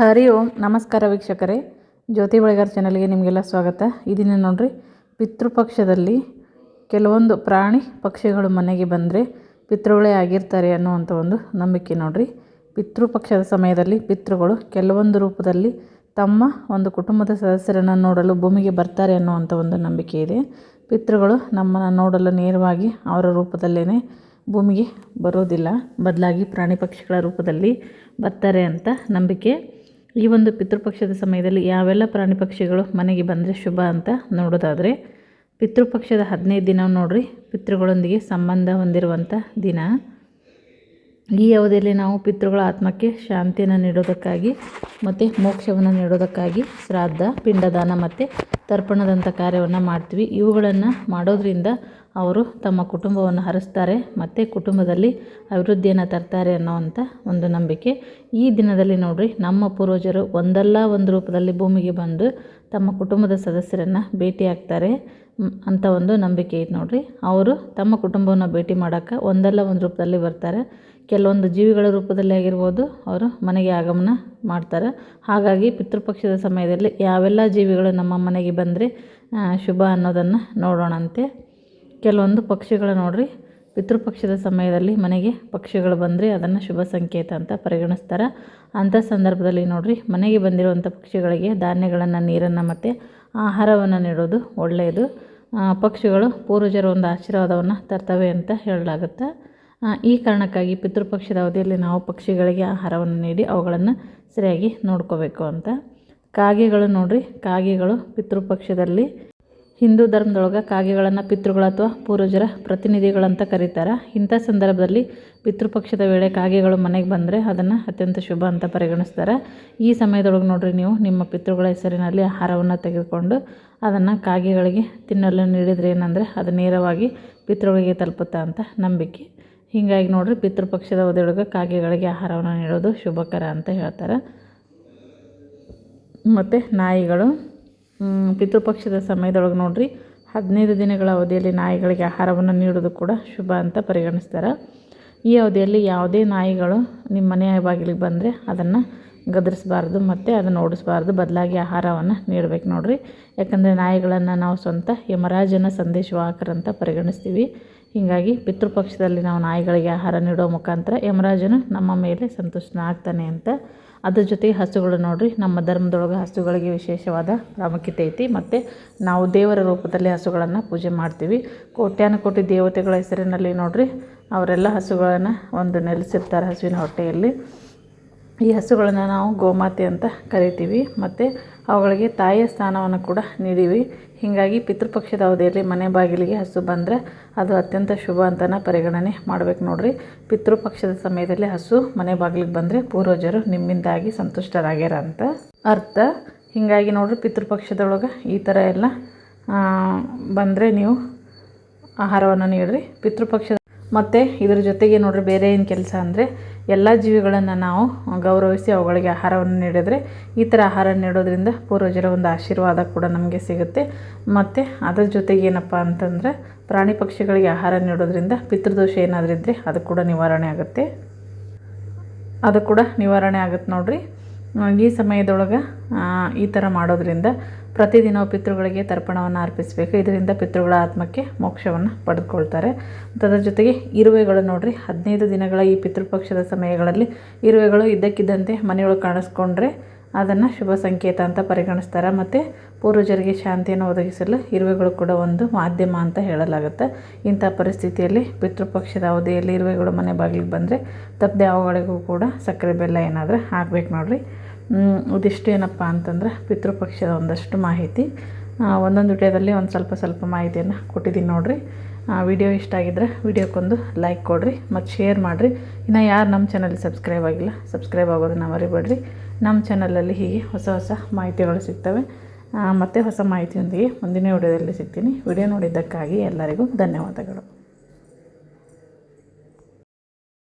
ಹರಿ ಓಂ. ನಮಸ್ಕಾರ ವೀಕ್ಷಕರೇ. ಜ್ಯೋತಿ ಬಳಿಗಾರ ಚಾನಲ್ಗೆ ನಿಮಗೆಲ್ಲ ಸ್ವಾಗತ. ನೋಡಿರಿ ನೋಡ್ರಿ, ಪಿತೃಪಕ್ಷದಲ್ಲಿ ಕೆಲವೊಂದು ಪ್ರಾಣಿ ಪಕ್ಷಿಗಳು ಮನೆಗೆ ಬಂದರೆ ಪಿತೃಗಳೇ ಆಗಿರ್ತಾರೆ ಅನ್ನುವಂಥ ಒಂದು ನಂಬಿಕೆ ನೋಡಿರಿ. ಪಿತೃಪಕ್ಷದ ಸಮಯದಲ್ಲಿ ಪಿತೃಗಳು ಕೆಲವೊಂದು ರೂಪದಲ್ಲಿ ತಮ್ಮ ಒಂದು ಕುಟುಂಬದ ಸದಸ್ಯರನ್ನು ನೋಡಲು ಭೂಮಿಗೆ ಬರ್ತಾರೆ ಅನ್ನುವಂಥ ಒಂದು ನಂಬಿಕೆ ಇದೆ. ಪಿತೃಗಳು ನಮ್ಮನ್ನು ನೋಡಲು ನೇರವಾಗಿ ಅವರ ರೂಪದಲ್ಲೇ ಭೂಮಿಗೆ ಬರೋದಿಲ್ಲ. ಬದಲಾಗಿ ಪ್ರಾಣಿ ಪಕ್ಷಿಗಳ ರೂಪದಲ್ಲಿ ಬರ್ತಾರೆ ಅಂತ ನಂಬಿಕೆ ಈ ಒಂದು ಪಿತೃಪಕ್ಷದ ಸಮಯದಲ್ಲಿ ಯಾವೆಲ್ಲ ಪ್ರಾಣಿ ಪಕ್ಷಿಗಳು ಮನೆಗೆ ಬಂದರೆ ಶುಭ ಅಂತ ನೋಡೋದಾದರೆ, ಪಿತೃಪಕ್ಷದ ಹದಿನೈದು ದಿನ ನೋಡಿರಿ, ಪಿತೃಗಳೊಂದಿಗೆ ಸಂಬಂಧ ಹೊಂದಿರುವಂಥ ದಿನ. ಈ ಅವಧಿಯಲ್ಲಿ ನಾವು ಪಿತೃಗಳ ಆತ್ಮಕ್ಕೆ ಶಾಂತಿಯನ್ನು ನೀಡೋದಕ್ಕಾಗಿ ಮತ್ತು ಮೋಕ್ಷವನ್ನು ನೀಡೋದಕ್ಕಾಗಿ ಶ್ರಾದ್ದ, ಪಿಂಡದಾನ ಮತ್ತು ತರ್ಪಣದಂಥ ಕಾರ್ಯವನ್ನು ಮಾಡ್ತೀವಿ. ಇವುಗಳನ್ನು ಮಾಡೋದರಿಂದ ಅವರು ತಮ್ಮ ಕುಟುಂಬವನ್ನು ಹರಿಸ್ತಾರೆ, ಮತ್ತು ಕುಟುಂಬದಲ್ಲಿ ಅಭಿವೃದ್ಧಿಯನ್ನು ತರ್ತಾರೆ ಅನ್ನೋವಂಥ ಒಂದು ನಂಬಿಕೆ. ಈ ದಿನದಲ್ಲಿ ನೋಡಿರಿ, ನಮ್ಮ ಪೂರ್ವಜರು ಒಂದಲ್ಲ ಒಂದು ರೂಪದಲ್ಲಿ ಭೂಮಿಗೆ ಬಂದು ತಮ್ಮ ಕುಟುಂಬದ ಸದಸ್ಯರನ್ನು ಭೇಟಿಯಾಗ್ತಾರೆ ಅಂತ ಒಂದು ನಂಬಿಕೆ ಐತೆ ನೋಡಿರಿ. ಅವರು ತಮ್ಮ ಕುಟುಂಬವನ್ನು ಭೇಟಿ ಮಾಡೋಕ್ಕೆ ಒಂದಲ್ಲ ಒಂದು ರೂಪದಲ್ಲಿ ಬರ್ತಾರೆ. ಕೆಲವೊಂದು ಜೀವಿಗಳ ರೂಪದಲ್ಲಿ ಆಗಿರ್ಬೋದು, ಅವರು ಮನೆಗೆ ಆಗಮನ ಮಾಡ್ತಾರೆ. ಹಾಗಾಗಿ ಪಿತೃಪಕ್ಷದ ಸಮಯದಲ್ಲಿ ಯಾವೆಲ್ಲ ಜೀವಿಗಳು ನಮ್ಮ ಮನೆಗೆ ಬಂದರೆ ಶುಭ ಅನ್ನೋದನ್ನು ನೋಡೋಣಂತೆ. ಕೆಲವೊಂದು ಪಕ್ಷಿಗಳು ನೋಡ್ರಿ. ಪಿತೃಪಕ್ಷದ ಸಮಯದಲ್ಲಿ ಮನೆಗೆ ಪಕ್ಷಿಗಳು ಬಂದರೆ ಅದನ್ನು ಶುಭ ಸಂಕೇತ ಅಂತ ಪರಿಗಣಿಸ್ತಾರೆ. ಅಂಥ ಸಂದರ್ಭದಲ್ಲಿ ನೋಡಿರಿ, ಮನೆಗೆ ಬಂದಿರುವಂಥ ಪಕ್ಷಿಗಳಿಗೆ ಧಾನ್ಯಗಳನ್ನು, ನೀರನ್ನು ಮತ್ತು ಆಹಾರವನ್ನು ನೀಡೋದು ಒಳ್ಳೆಯದು. ಪಕ್ಷಿಗಳು ಪೂರ್ವಜರ ಒಂದು ಆಶೀರ್ವಾದವನ್ನು ತರ್ತವೆ ಅಂತ ಹೇಳಲಾಗುತ್ತೆ? ಈ ಕಾರಣಕ್ಕಾಗಿ ಪಿತೃಪಕ್ಷದ ಅವಧಿಯಲ್ಲಿ ನಾವು ಪಕ್ಷಿಗಳಿಗೆ ಆಹಾರವನ್ನು ನೀಡಿ ಅವುಗಳನ್ನು ಸರಿಯಾಗಿ ನೋಡ್ಕೋಬೇಕು ಅಂತ. ಕಾಗೆಗಳು ನೋಡಿರಿ, ಕಾಗೆಗಳು ಪಿತೃಪಕ್ಷದಲ್ಲಿ ಹಿಂದೂ ಧರ್ಮದೊಳಗೆ ಕಾಗೆಗಳನ್ನು ಪಿತೃಗಳು ಅಥವಾ ಪೂರ್ವಜರ ಪ್ರತಿನಿಧಿಗಳಂತ ಕರೀತಾರೆ. ಇಂಥ ಸಂದರ್ಭದಲ್ಲಿ ಪಿತೃಪಕ್ಷದ ವೇಳೆ ಕಾಗೆಗಳು ಮನೆಗೆ ಬಂದರೆ ಅದನ್ನು ಅತ್ಯಂತ ಶುಭ ಅಂತ ಪರಿಗಣಿಸ್ತಾರೆ. ಈ ಸಮಯದೊಳಗೆ ನೋಡಿರಿ ನೀವು ನಿಮ್ಮ ಪಿತೃಗಳ ಹೆಸರಿನಲ್ಲಿ ಆಹಾರವನ್ನು ತೆಗೆದುಕೊಂಡು ಅದನ್ನು ಕಾಗೆಗಳಿಗೆ ತಿನ್ನಲು ನೀಡಿದರೆ ಏನಂದರೆ ಅದು ನೇರವಾಗಿ ಪಿತೃಗಳಿಗೆ ತಲುಪುತ್ತೆ ಅಂತ ನಂಬಿಕೆ. ಹೀಗಾಗಿ ನೋಡಿರಿ ಪಿತೃಪಕ್ಷದ ಅವಧಿಯೊಳಗೆ ಕಾಗೆಗಳಿಗೆ ಆಹಾರವನ್ನು ನೀಡೋದು ಶುಭಕರ ಅಂತ ಹೇಳ್ತಾರೆ. ಮತ್ತು ನಾಯಿಗಳು. ಪಿತೃಪಕ್ಷದ ಸಮಯದೊಳಗೆ ನೋಡಿರಿ. ಹದಿನೈದು ದಿನಗಳ ಅವಧಿಯಲ್ಲಿ ನಾಯಿಗಳಿಗೆ ಆಹಾರವನ್ನು ನೀಡೋದು ಕೂಡ ಶುಭ ಅಂತ ಪರಿಗಣಿಸ್ತಾರೆ. ಈ ಅವಧಿಯಲ್ಲಿ ಯಾವುದೇ ನಾಯಿಗಳು ನಿಮ್ಮ ಮನೆಯ ಬಾಗಿಲಿಗೆ ಬಂದರೆ ಅದನ್ನು ಗದರಿಸಬಾರ್ದು ಮತ್ತು ಅದನ್ನು ಓಡಿಸಬಾರ್ದು. ಬದಲಾಗಿ ಆಹಾರವನ್ನು ನೀಡಬೇಕು ನೋಡಿರಿ. ಯಾಕಂದರೆ ನಾಯಿಗಳನ್ನು ನಾವು ಸ್ವಂತ ಯಮರಾಜನ ಸಂದೇಶವಾಹಕರಂತ ಪರಿಗಣಿಸ್ತೀವಿ. ಹೀಗಾಗಿ ಪಿತೃಪಕ್ಷದಲ್ಲಿ ನಾವು ನಾಯಿಗಳಿಗೆ ಆಹಾರ ನೀಡೋ ಮುಖಾಂತರ ಯಮರಾಜನು ನಮ್ಮ ಮೇಲೆ ಸಂತುಷ್ಟನಾಗ್ತಾನೆ ಅಂತ. ಅದ್ರ ಜೊತೆಗೆ ಹಸುಗಳು ನೋಡಿರಿ, ನಮ್ಮ ಧರ್ಮದೊಳಗೆ ಹಸುಗಳಿಗೆ ವಿಶೇಷವಾದ ಪ್ರಾಮುಖ್ಯತೆ ಐತಿ. ಮತ್ತು ನಾವು ದೇವರ ರೂಪದಲ್ಲಿ ಹಸುಗಳನ್ನು ಪೂಜೆ ಮಾಡ್ತೀವಿ. ಕೋಟ್ಯಾನುಕೋಟಿ ದೇವತೆಗಳ ಹೆಸರಿನಲ್ಲಿ ನೋಡಿರಿ, ಅವರೆಲ್ಲ ಹಸುಗಳನ್ನು ಒಂದು ನೆಲೆಸಿರ್ತಾರೆ ಹಸುವಿನ ಹೊಟ್ಟೆಯಲ್ಲಿ. ಈ ಹಸುಗಳನ್ನು ನಾವು ಗೋಮಾತೆ ಅಂತ ಕರಿತೀವಿ. ಮತ್ತು ಅವುಗಳಿಗೆ ತಾಯಿಯ ಸ್ಥಾನವನ್ನು ಕೂಡ ನೀಡೀವಿ. ಹೀಗಾಗಿ ಪಿತೃಪಕ್ಷದ ಅವಧಿಯಲ್ಲಿ ಮನೆ ಬಾಗಿಲಿಗೆ ಹಸು ಬಂದರೆ ಅದು ಅತ್ಯಂತ ಶುಭ ಅಂತಲೇ ಪರಿಗಣನೆ ಮಾಡಬೇಕು ನೋಡ್ರಿ. ಪಿತೃಪಕ್ಷದ ಸಮಯದಲ್ಲಿ ಹಸು ಮನೆ ಬಾಗಿಲಿಗೆ ಬಂದರೆ ಪೂರ್ವಜರು ನಿಮ್ಮಿಂದಾಗಿ ಸಂತುಷ್ಟರಾಗ್ಯಾರ ಅಂತ ಅರ್ಥ. ಹೀಗಾಗಿ ನೋಡ್ರಿ ಪಿತೃಪಕ್ಷದೊಳಗೆ ಈ ಥರ ಎಲ್ಲ ಬಂದರೆ ನೀವು ಆಹಾರವನ್ನು ನೀಡ್ರಿ. ಪಿತೃಪಕ್ಷದ ಮತ್ತು ಇದ್ರ ಜೊತೆಗೆ ನೋಡಿರಿ ಬೇರೆ ಏನು ಕೆಲಸ ಅಂದರೆ ಎಲ್ಲ ಜೀವಿಗಳನ್ನು ನಾವು ಗೌರವಿಸಿ ಅವುಗಳಿಗೆ ಆಹಾರವನ್ನು ನೀಡಿದರೆ ಈ ಥರ ಆಹಾರ ನೀಡೋದ್ರಿಂದ ಪೂರ್ವಜರ ಒಂದು ಆಶೀರ್ವಾದ ಕೂಡ ನಮಗೆ ಸಿಗುತ್ತೆ. ಮತ್ತು ಅದರ ಜೊತೆಗೆ ಏನಪ್ಪ ಅಂತಂದರೆ ಪ್ರಾಣಿ ಪಕ್ಷಿಗಳಿಗೆ ಆಹಾರ ನೀಡೋದ್ರಿಂದ ಪಿತೃದೋಷ ಏನಾದರೂ ಇದ್ದರೆ ಅದು ಕೂಡ ನಿವಾರಣೆ ಆಗುತ್ತೆ. ಅದು ಕೂಡ ನಿವಾರಣೆ ಆಗುತ್ತೆ ನೋಡಿರಿ. ಈ ಸಮಯದೊಳಗೆ ಈ ಥರ ಮಾಡೋದ್ರಿಂದ ಪ್ರತಿದಿನ ಪಿತೃಗಳಿಗೆ ತರ್ಪಣವನ್ನು ಅರ್ಪಿಸಬೇಕು. ಇದರಿಂದ ಪಿತೃಗಳ ಆತ್ಮಕ್ಕೆ ಮೋಕ್ಷವನ್ನು ಪಡೆದುಕೊಳ್ತಾರೆ. ಮತ್ತು ಅದರ ಜೊತೆಗೆ ಇರುವೆಗಳು ನೋಡಿರಿ, ಹದಿನೈದು ದಿನಗಳ ಈ ಪಿತೃಪಕ್ಷದ ಸಮಯಗಳಲ್ಲಿ ಇರುವೆಗಳು ಇದ್ದಕ್ಕಿದ್ದಂತೆ ಮನೆಯೊಳಗೆ ಕಾಣಿಸ್ಕೊಂಡ್ರೆ ಅದನ್ನು ಶುಭ ಸಂಕೇತ ಅಂತ ಪರಿಗಣಿಸ್ತಾರೆ. ಮತ್ತು ಪೂರ್ವಜರಿಗೆ ಶಾಂತಿಯನ್ನು ಒದಗಿಸಲು ಇರುವೆಗಳು ಕೂಡ ಒಂದು ಮಾಧ್ಯಮ ಅಂತ ಹೇಳಲಾಗುತ್ತೆ. ಇಂಥ ಪರಿಸ್ಥಿತಿಯಲ್ಲಿ ಪಿತೃಪಕ್ಷದ ಅವಧಿಯಲ್ಲಿ ಇರುವೆಗಳು ಮನೆ ಬಾಗಿಲಿಗೆ ಬಂದರೆ ತಪ್ಪದೆ ಅವುಗಳಿಗೂ ಕೂಡ ಸಕ್ಕರೆ ಬೆಲ್ಲ ಏನಾದರೂ ಹಾಕ್ಬೇಕು ನೋಡಿರಿ. ಇದಿಷ್ಟು ಏನಪ್ಪ ಅಂತಂದ್ರೆ ಪಿತೃಪಕ್ಷದ ಒಂದಷ್ಟು ಮಾಹಿತಿ. ಒಂದೊಂದು ವಿಡಿಯೋದಲ್ಲಿ ಒಂದು ಸ್ವಲ್ಪ ಸ್ವಲ್ಪ ಮಾಹಿತಿಯನ್ನು ಕೊಟ್ಟಿದ್ದೀನಿ ನೋಡಿರಿ. ವಿಡಿಯೋ ಇಷ್ಟ ಆಗಿದ್ರೆ ವಿಡಿಯೋಕ್ಕೊಂದು ಲೈಕ್ ಕೊಡಿರಿ, ಮತ್ತು ಶೇರ್ ಮಾಡಿರಿ. ಇನ್ನು ಯಾರು ನಮ್ಮ ಚಾನಲ್ ಸಬ್ಸ್ಕ್ರೈಬ್ ಆಗಿಲ್ಲ, ಸಬ್ಸ್ಕ್ರೈಬ್ ಆಗೋದನ್ನು ಮರಿಬೇಡ್ರಿ. ನಮ್ಮ ಚಾನಲಲ್ಲಿ ಹೀಗೆ ಹೊಸ ಹೊಸ ಮಾಹಿತಿಗಳು ಸಿಗ್ತವೆ. ಮತ್ತು ಹೊಸ ಮಾಹಿತಿಯೊಂದಿಗೆ ಮುಂದಿನ ವಿಡಿಯೋದಲ್ಲಿ ಸಿಗ್ತೀನಿ. ವಿಡಿಯೋ ನೋಡಿದ್ದಕ್ಕಾಗಿ ಎಲ್ಲರಿಗೂ ಧನ್ಯವಾದಗಳು.